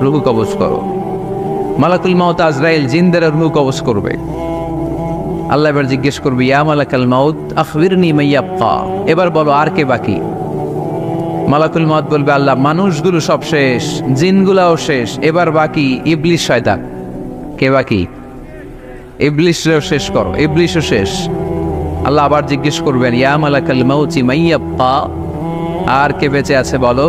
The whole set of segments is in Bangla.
রুহু কবজ করো। মালাকুল মাউত আজরাইল জিনদের রুহু কবজ করবে। আল্লাহ এবার জিজ্ঞেস করবে, ইয়া মালাকাল মাউত, আখবিরনি মাইয়াপ্পা এবার বলো, আর কে বাকি? মালাকুল মাউত বলবে, আল্লাহ, মানুষগুলো সব শেষ, জিনগুলাও শেষ, এবার বাকি ইবলিশ শয়তান। কে বাকি? ইবলিশরেও শেষ করো ইবলিশও শেষ। আল্লাহ আবার জিজ্ঞেস করবেন, ইয়া মালাকাল মাউচি মাইয়াপ্পা আর কে বেঁচে আছে বলো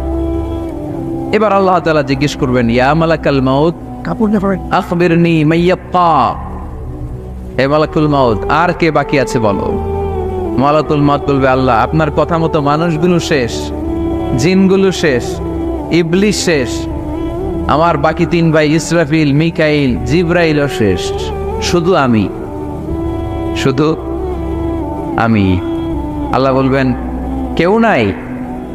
এবার আল্লাহ তালা জিজ্ঞেস করবেন ইয়া মালাকাল মাউত? কাপুর আখবিরনি মাইয়াপ্পা হে মালাকুল মাউত আর কে বাকি আছে বলো? মালাকুল মাউত বলবে আল্লাহ আপনার কথা মতো মানুষগুলো শেষ জিনগুলো শেষ ইবলিশ শেষ আমার বাকি তিন ভাই ইসরাফিল মিকাইল জিব্রাইলও শেষ। শুধু আমি শুধু আমি। আল্লাহ বলবেন কেউ নাই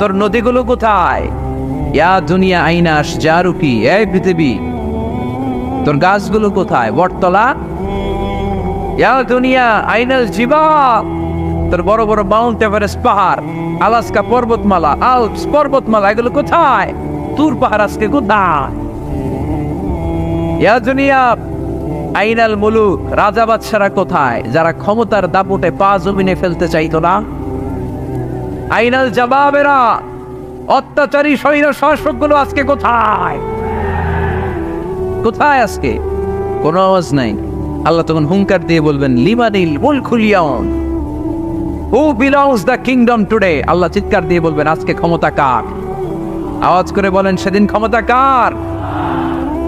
তোর নদীগুলো কোথায়? ইয়া দুনিয়া আইনা আসজারু কি এই পৃথিবী। তোর গাছগুলো কোথায়? বটতলা? ইয়া দুনিয়া আইনাল জিবা তোর বড় বড় মাউন্ট এভারেস্ট পাহাড়, আলাস্কা পর্বতমালা, আলপস পর্বতমালা, এগুলো কোথায়? তুর পাহাড় আজকে কোথায়? ইয়া দুনিয়া আইনাল মুলুক, রাজা বাদশারা কোথায়? যারা ক্ষমতার দাপটে পা জমিনে ফেলতে চাইতো না? আইনাল জবাবেরা, অত্যাচারী স্বৈর শাসকগুলো আজকে কোথায়? কোথায় আজকে? কোনো আওয়াজ নাই। আল্লাহ তখন হুঙ্কার দিয়ে বলবেন লিমানিল মুল খুলিয়ন who belongs the kingdom today আল্লাহ চিৎকার দিয়ে বলবেন, আজকে ক্ষমতা কার? আওয়াজ করে বলেন, সেদিন ক্ষমতা কার?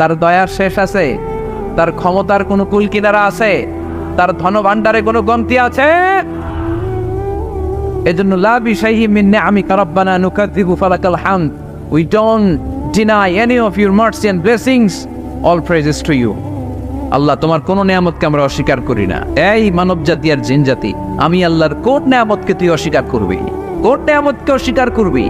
তার দয়ার শেষ আছে। তার ক্ষমতার কোনো কুল কিনারা আছে। তার ধন ভান্ডারে কোনো গন্তি আছে। এজন্য লা বিশাইহি মিন নিআমিকা রাব্বানা নুকাযযিবু ফালাকাল হামদ। We don't deny any of your mercy and blessings all praises to you Allah, তোমার কোন নিয়ামতকে আমরা অস্বীকার করি না। এই মানব জাতি আর জিন জাতি আমি আল্লাহর কোন নিয়ামতকে তুই অস্বীকার করবি? কোন নিয়ামতকে অস্বীকার করবি?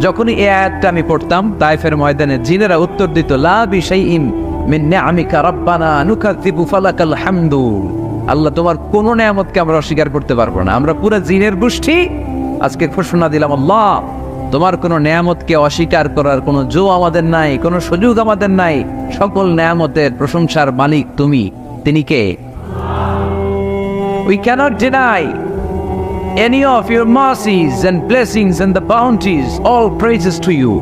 যখনই এই আয়াতটা আমি পড়তাম, তাইফের ময়দানে জিনেরা উত্তর দিত, লা বিশাইইম মিন নিআমিকা রাব্বানা নুকাযযিবু ফালাকাল হামদু। আল্লাহ, তোমার কোন নিয়ামতকে আমরা অস্বীকার করতে পারব না। আমরা পুরো জিনের গোষ্ঠী। আজকে ঘোষণা দিলাম, আল্লাহ, তোমার কোনো নেয়ামতকে অস্বীকার করার কোনো জো আমাদের নাই, কোনো সুযোগ আমাদের নাই। সকল নেয়ামতের প্রশংসার মালিক তুমি। তিনি কে? We cannot deny any of your mercies and blessings and the bounties, all praises to you.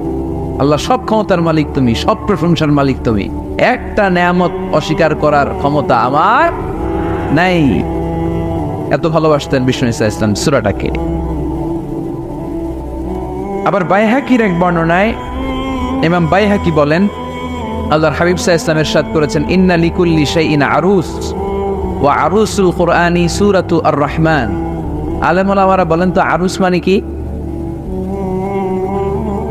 আল্লাহ সব ক্ষমতার মালিক তুমি, সব প্রশংসার মালিক তুমি। একটা নেয়ামত অস্বীকার করার ক্ষমতা আমার নাই। এত ভালোবাসতেন বিষ্ণু ইসা ইসলাম সুরাটাকে। আবার বাইহাকির এক বর্ণনায় ইমাম বাইহাকি বলেন, আল্লাহর হাবিব সাহা ইসলামের সাদ করেছেন, ইন্না লিকুল্লি শাইইন আরুস, ওয়া আরুসুল কোরআনি সুরাতু আর রহমান আলেমুলামারা বলেন তো, আরুস মানে কি?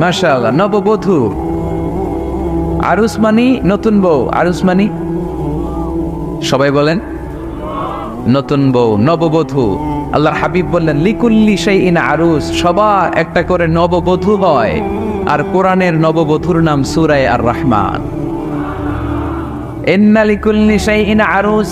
মাশাআল্লাহ, নববধূ। আরুস মানি নতুন বউ, আরুস মানি? সবাই বলেন, নতুন বউ, নববধূ। আল্লাহর হাবিব বললেন, লিকুল্লি সেই ইন আরুস, সবার একটা করে নববধূ হয়। আর কোরআনের নববধূর নাম সুরায় আর রহমান ইন্না লিকুল্লি সেই ইন আরুস।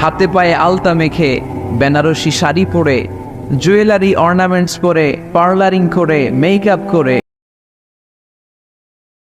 হাতে পায়ে আলতা মেখে বেনারসি শাড়ি পরে জুয়েলারি অর্নামেন্টস পরে পার্লারিং করে মেকআপ করে।